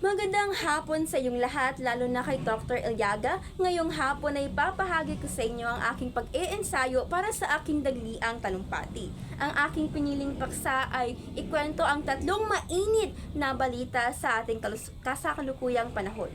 Magandang hapon sa inyong lahat, lalo na kay Dr. Ilyaga. Ngayong hapon ay papahagi ko sa inyo ang aking pag-iensayo para sa aking dagliang talumpati. Ang aking piniling paksa ay ikwento ang tatlong mainit na balita sa ating kalus- kasakalukuyang panahon.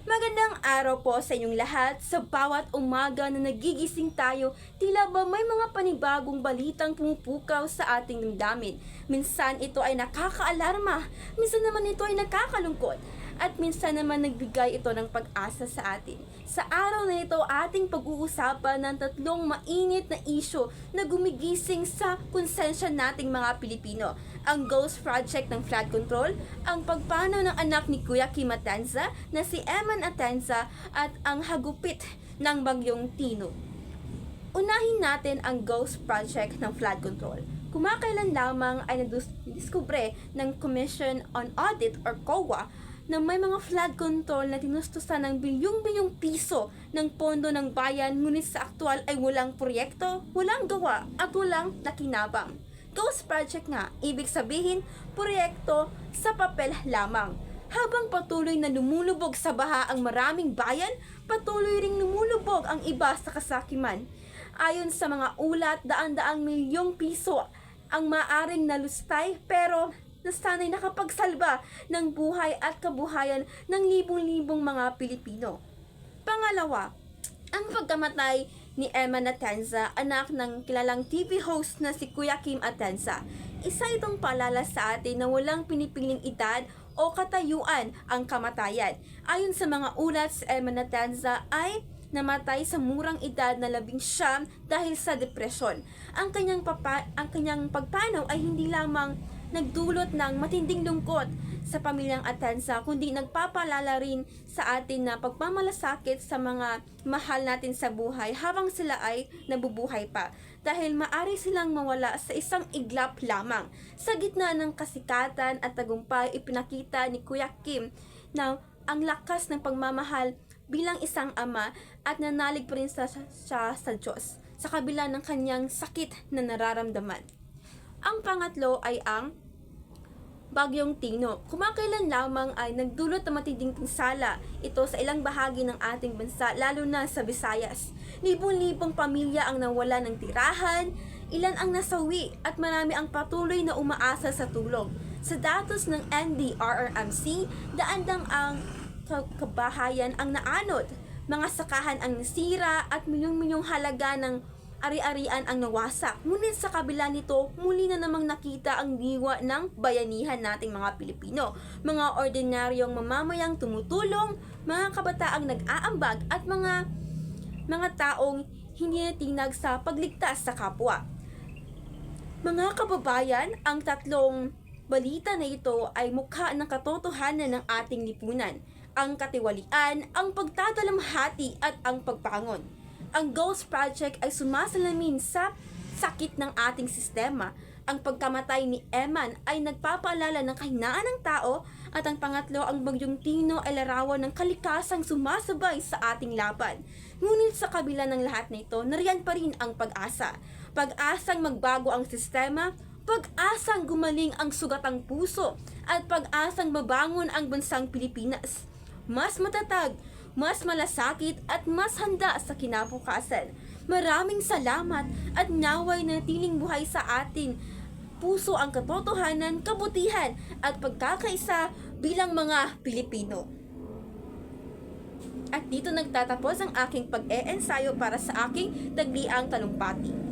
Magandang araw po sa inyong lahat. Sa bawat umaga na nagigising tayo, tila ba may mga panibagong balitang pumupukaw sa ating damdamin. Minsan ito ay nakakaalarma, minsan naman ito ay nakakalungkot, at minsan naman nagbigay ito ng pag-asa sa atin. Sa araw na ito, ating pag-uusapan ng tatlong mainit na isyo na gumigising sa konsensya nating mga Pilipino. Ang Ghost Project ng Flood Control, ang pagpanaw ng anak ni Kuya Kim Atenza na si Eman Atenza at ang hagupit ng bagyong Tino. Unahin natin ang Ghost Project ng Flood Control. Kumakailan lamang ay nadiskubre ng Commission on Audit or COA na may mga flood control na tinustusan ng bilyong-bilyong piso ng pondo ng bayan ngunit sa aktwal ay walang proyekto, walang gawa at walang nakinabang. Ghost Project nga, ibig sabihin, proyekto sa papel lamang. Habang patuloy na lumulubog sa baha ang maraming bayan, patuloy ring lumulubog ang iba sa kasakiman. Ayon sa mga ulat, daan-daang milyong piso ang maaring nalustay pero na sana'y nakapagsalba ng buhay at kabuhayan ng libong-libong mga Pilipino. Pangalawa, ang pagkamatay ni Emma Natenza, anak ng kilalang TV host na si Kuya Kim Atenza. Isa itong paalala sa atin na walang pinipiling edad o katayuan ang kamatayan. Ayon sa mga ulat, si Emma Natenza ay namatay sa murang edad na labing siyam dahil sa depresyon. Ang kanyang, papa, ang kanyang pagpanaw ay hindi lamang nagdulot ng matinding lungkot sa pamilyang Atensa, kundi nagpapalala rin sa atin na pagmamalasakit sa mga mahal natin sa buhay habang sila ay nabubuhay pa. Dahil maari silang mawala sa isang iglap lamang. Sa gitna ng kasikatan at tagumpay, ipinakita ni Kuya Kim na ang lakas ng pagmamahal bilang isang ama at nanalig pa rin sa, siya sa Diyos sa kabila ng kanyang sakit na nararamdaman. Ang pangatlo ay ang Bagyong Tino. Kumakailan lamang ay nagdulot ng matinding pinsala ito sa ilang bahagi ng ating bansa, lalo na sa Visayas. Libong-libong pamilya ang nawala ng tirahan, ilan ang nasawi at marami ang patuloy na umaasa sa tulong. Sa datos ng NDRRMC, daandang ang ka- kabahayan ang naanod, mga sakahan ang nasira at milyong-milyong halaga ng ari-arian ang nawasak. Ngunit sa kabila nito, muli na namang nakita ang diwa ng bayanihan nating mga Pilipino. Mga ordinaryong mamamayang tumutulong, mga kabataang nag-aambag at mga mga taong hindi natinag sa pagligtas sa kapwa. Mga kababayan, ang tatlong balita na ito ay mukha ng katotohanan ng ating lipunan. Ang katiwalian, ang pagtatalamhati at ang pagpangon. Ang Ghost Project ay sumasalamin sa sakit ng ating sistema. Ang pagkamatay ni Eman ay nagpapaalala ng kahinaan ng tao at ang pangatlo, ang bagyong Tino ay larawan ng kalikasang sumasabay sa ating laban. Ngunit sa kabila ng lahat na ito, nariyan pa rin ang pag-asa. Pag-asang magbago ang sistema, pag-asang gumaling ang sugatang puso, at pag-asang mabangon ang bansang Pilipinas. Mas matatag, mas malasakit at mas handa sa kinabukasan. Maraming salamat at naway na tiling buhay sa atin. Puso ang katotohanan, kabutihan at pagkakaisa bilang mga Pilipino. At dito nagtatapos ang aking pag-e-ensayo para sa aking dagliang talumpati.